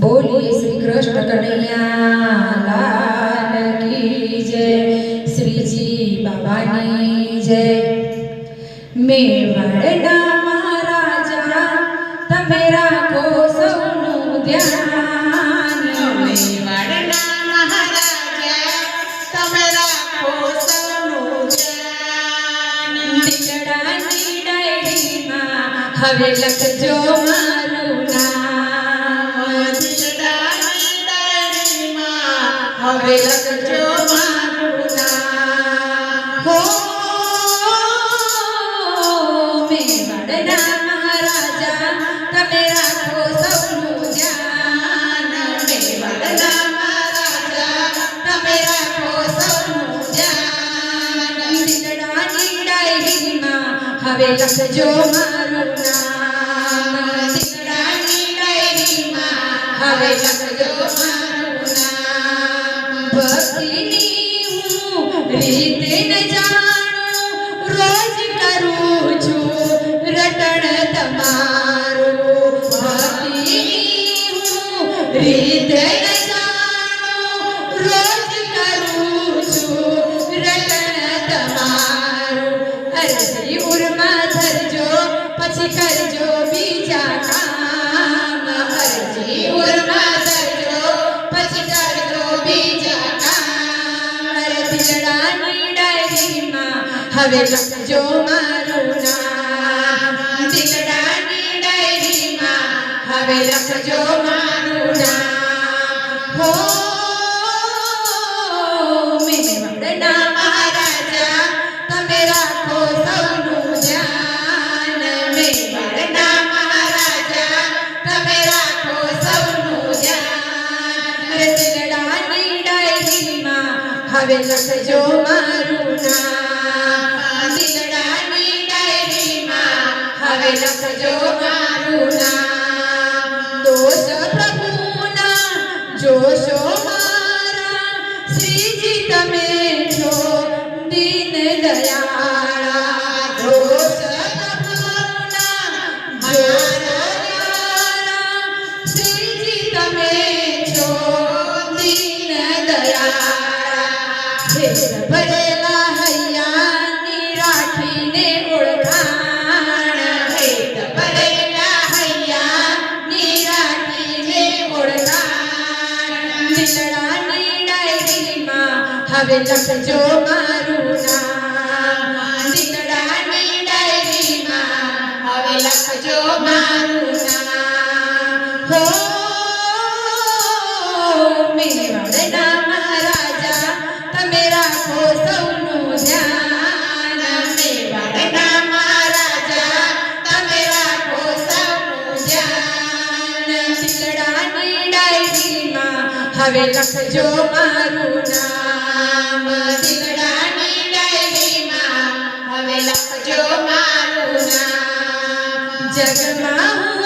બોલીએ શ્રી કૃષ્ણ કનૈયા લાલ કી જય શ્રીજી બાબાની જય. મેવાડના મહારાજા તમે રાખો સૌનું ધ્યાન. મેવાડના મહારાજા તમે રાખો સૌનું ધ્યાન. દીકડાની ડાયરીમાં હવે લખજો મારું ડાયરીમાં હવે લખજો મારું નામ દિલડાની ડાયરીમાં હવે લખજો મારું નામ ભક્તિની હું રીતે ન જાણું રોજ કરું છું રટણ તમારું ભક્તિની હું રીતે ન જાણું રોજ કરું છું રટણ તમારું અરજી ઉર્મા ધરજો હવે લખજો મારું નામ દિલડાની ડાયરીમાં હવે લખજો હવે લખજો મારું નામ દિલડાની ડાયરીમાં હવે લખજો મારું નામ દોષ પ્રભુના જોશો મારા શ્રીજી તમે છો દીન દયાળા દોષ પ્રભુના મારા શ્રીજી તમે છો દીન ભેદ ભરેલા હૈયાની રાખીને ઓળખાણ ભરેલા હૈયાની રાખીને ઓળખાણ દિલડાની ડાયરીમાં હવે લખજો મારું હવે લખજો મારું નામ દિલડાની ડાયરીમાં હવે લખજો મારું નામ જગમાં